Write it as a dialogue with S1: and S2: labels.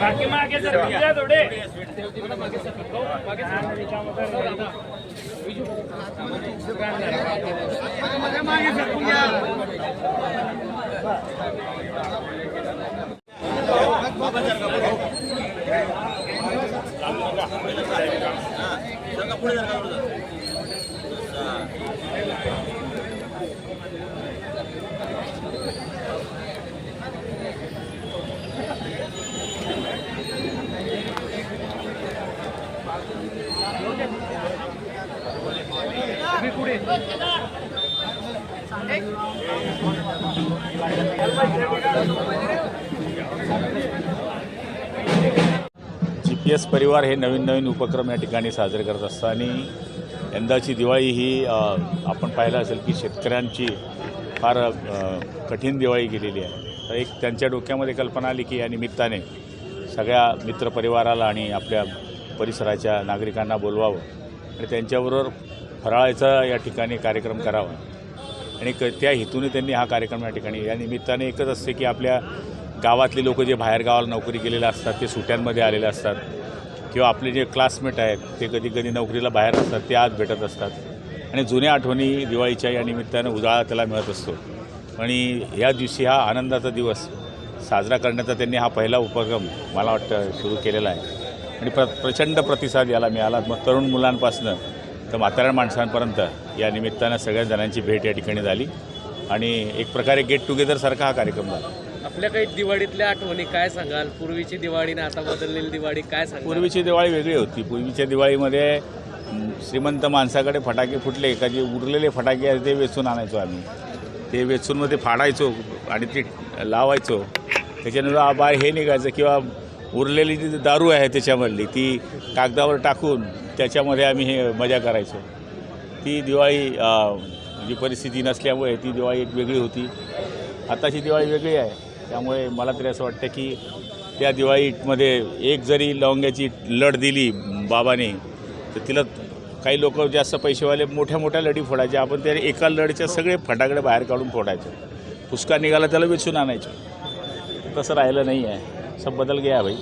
S1: बाकी महांगे सर तोड़े पुढे एस परिवार हे नवीन नवीन उपक्रम या ठिकाणी साजरे करत असतं आणि यंदाची दिवाळी ही आपण पाहिलं असेल की शेतकऱ्यांची फार कठीण दिवाळी गेलेली आहे. तर एक त्यांच्या डोक्यामध्ये कल्पना आली की या निमित्ताने सगळ्या मित्रपरिवाराला आणि आपल्या परिसराच्या नागरिकांना बोलवावं आणि त्यांच्याबरोबर फराळाचा या ठिकाणी कार्यक्रम करावा. आणि क त्या हेतूने त्यांनी हा कार्यक्रम या ठिकाणी या निमित्ताने एकच असते की आपल्या गावातले लोक जे बाहेर गावाला नोकरी केलेले असतात ते सुट्यांमध्ये आलेले असतात किंवा आपले जे क्लासमेट आहेत ते कधी कधी नोकरीला बाहेर असतात ते आज भेटत असतात. आणि जुन्या आठवणी दिवाळीच्या या निमित्तानं उजाळा त्याला मिळत असतो. आणि ह्या दिवशी हा आनंदाचा दिवस साजरा करण्याचा त्यांनी हा पहिला उपक्रम मला वाटतं सुरू केलेला आहे. आणि प्र प्रचंड प्रतिसाद याला मिळाला. मग तरुण मुलांपासनं तर म्हाताऱ्या माणसांपर्यंत या निमित्तानं सगळ्या जणांची भेट या ठिकाणी झाली. आणि एक प्रकारे गेट टुगेदरसारखा हा कार्यक्रम झाला.
S2: आपल्या काही दिवाळीतल्या आठवणी काय सांगाल? पूर्वीची दिवाळी आणि आता बदललेली दिवाळी काय सांगाल?
S1: पूर्वीची दिवाळी वेगळी होती. पूर्वीच्या दिवाळीमध्ये श्रीमंत माणसाकडे फटाके फुटले का जे उरलेले फटाके आहेत ते वेचून आणायचो आम्ही. ते वेचून मग ते फाडायचो आणि ते लावायचो. त्याच्यानंतर बाहेर हे निघायचं किंवा उरलेली जी दारू आहे त्याच्यामधली ती कागदावर टाकून त्याच्यामध्ये आम्ही हे मजा करायचो. ती दिवाळी जी परिस्थिती नसल्यामुळे ती दिवाळी एक वेगळी होती. आताची दिवाळी वेगळी आहे. त्यामुळे मला तरी असं वाटतं की त्या दिवाळीमध्ये एक जरी लवंग्याची लढ दिली बाबाने तर तिला काही लोक जास्त पैसेवाले मोठ्या मोठ्या लढी फोडायचे. आपण त्या एका लढीच्या सगळे फटाकडे बाहेर काढून फोडायचे. फुसका निघाला त्याला वेचून आणायचं. तसं राहिलं नाही आहे सब बदल गया भाई.